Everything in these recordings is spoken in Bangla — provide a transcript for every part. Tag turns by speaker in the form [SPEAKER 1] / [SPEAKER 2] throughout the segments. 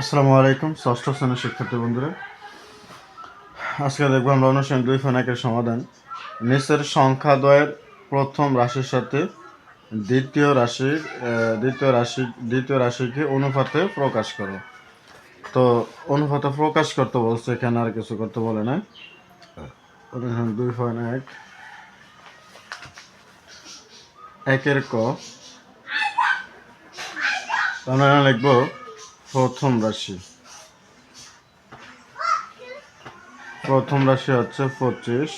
[SPEAKER 1] আসসালামু আলাইকুম, ষষ্ঠ শ্রেণির শিক্ষার্থী বন্ধুরা। আজকে দেখব আমরা অনুষ্ঠান দুই ফেনাকের সমাধান। নিচের সংখ্যা দ্বয়ের প্রথম রাশির সাথে দ্বিতীয় রাশির দ্বিতীয় রাশি, দ্বিতীয় রাশিকে অনুপাতে প্রকাশ করো। তো অনুপাতে প্রকাশ করতে বলছে, এখানে আর কিছু করতে বলে না অনুশীলন দুই পয়েন্ট এক। একের ক। আমরা লিখব প্রথম রাশি। প্রথম রাশি হচ্ছে পঁচিশ।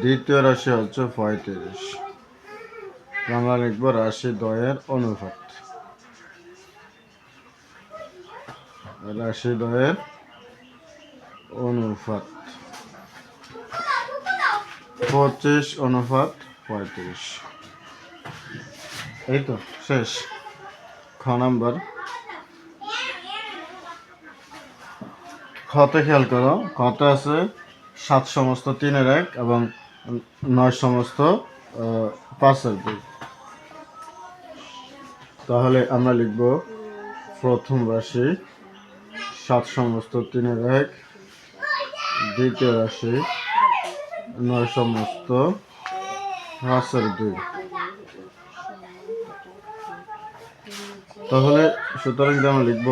[SPEAKER 1] দ্বিতীয় রাশি হচ্ছে পঁয়ত্রিশ। আমরা লিখব রাশি দ্বয়ের অনুপাত। রাশি দ্বয়ের অনুপাত। পঁচিশ অনুপাত পঁয়ত্রিশ। এই তো, শেষ। খ নাম্বার। খতে খেয়াল করো, খতে আছে সাত সমস্ত, তিনের এক এবং নয় সমস্ত পাঁচের দুই। তাহলে আমরা লিখব প্রথম রাশি সাত সমস্ত, তিনের এক। দ্বিতীয় রাশি নয় সমস্ত পাঁচের দুই। তাহলে সুতরাং আমরা লিখব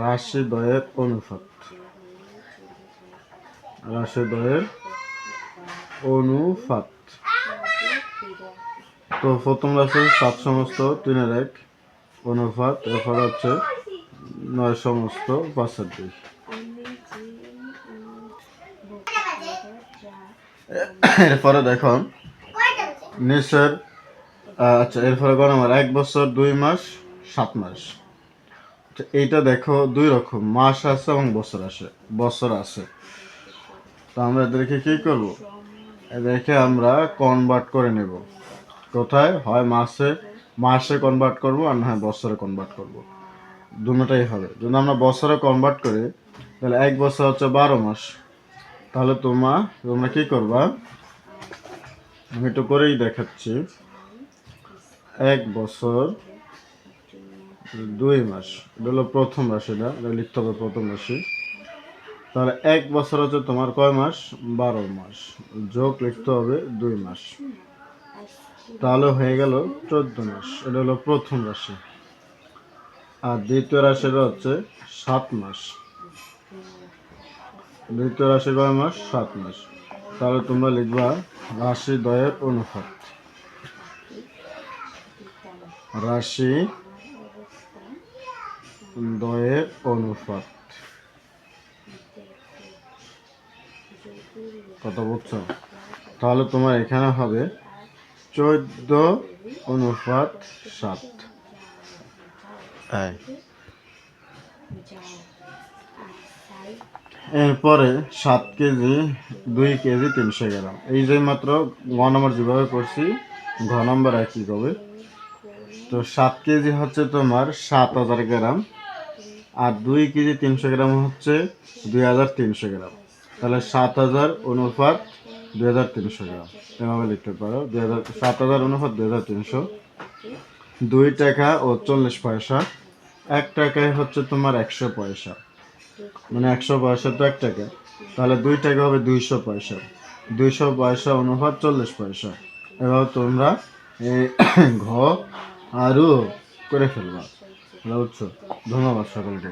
[SPEAKER 1] রাশি দ্বয়ের অনুপাত। রাশি দ্বয়ের অনুপাত। তো প্রথম রাশি সাত সমস্ত, তিনের এক অনুপাত, এরপর হচ্ছে নয় সমস্ত, পাঁচের দুই। এরপরে দেখো নিচের আচ্ছা এরপরে গণ আমার এক বছর, দুই মাস সাত মাস। তো এইটা দেখো দুই রকম, মাস আছে এবং বছর আসে বছর আছে। তো আমরা এদেরকে কি করব? এদেরকে আমরা কনভার্ট করে নেব। কোথায়? হয় মাসে মাসে কনভার্ট করব আর না হয় বছরে কনভার্ট করব। দুটোটাই হবে। যদি আমরা বছরে কনভার্ট করি, তাহলে এক বছর হচ্ছে বারো মাস। তাহলে তোমা, তোমরা কি করবা? আমি একটু করেই দেখাচ্ছি। এক বছর দুই মাস এটা হলো প্রথম রাশিটা, এটা লিখতে হবে প্রথম রাশি। তাহলে এক বছর হচ্ছে তোমার কয় মাস? বারো মাস। যোগ লিখতে হবে দুই মাস। তাহলে হয়ে গেল চোদ্দ মাস, এটা হলো প্রথম রাশি। আর দ্বিতীয় রাশিটা হচ্ছে সাত মাস। দ্বিতীয় রাশি কয় মাস? সাত মাস। তাহলে তোমরা লিখবা রাশি দ্বয়ের অনুপাত। রাশি দ্বয়ের অনুপাত। কত বুঝছ তাহলে তোমার এখানে হবে চোদ্দ অনুপাত সাত। এরপরে সাত কেজি, দুই কেজি তিনশো গ্রাম। এই যে মাত্র ঘ নম্বর যেভাবে করছি ঘ নম্বর একই হবে। তো সাত কেজি হচ্ছে তোমার সাত হাজার গ্রাম। আর দুই কেজি তিনশো গ্রাম হচ্ছে দুই হাজার তিনশো গ্রাম। তাহলে সাত হাজার অনুপাত দুই হাজার তিনশো গ্রাম। এভাবে লিখতে পারো। দুই হাজার, সাত হাজার অনুপাত দুই হাজার তিনশো। দুই টাকা ও চল্লিশ পয়সা। এক টাকায় হচ্ছে তোমার একশো পয়সা। মানে একশো পয়সা তো এক টাকা। তাহলে দুই টাকা হবে দুইশো পয়সা। দুইশো পয়সা অনুপাত চল্লিশ পয়সা। এভাবে তোমরা ঘ আরও করে ফেলবা। বুঝছ ধন্যবাদ সকলকে।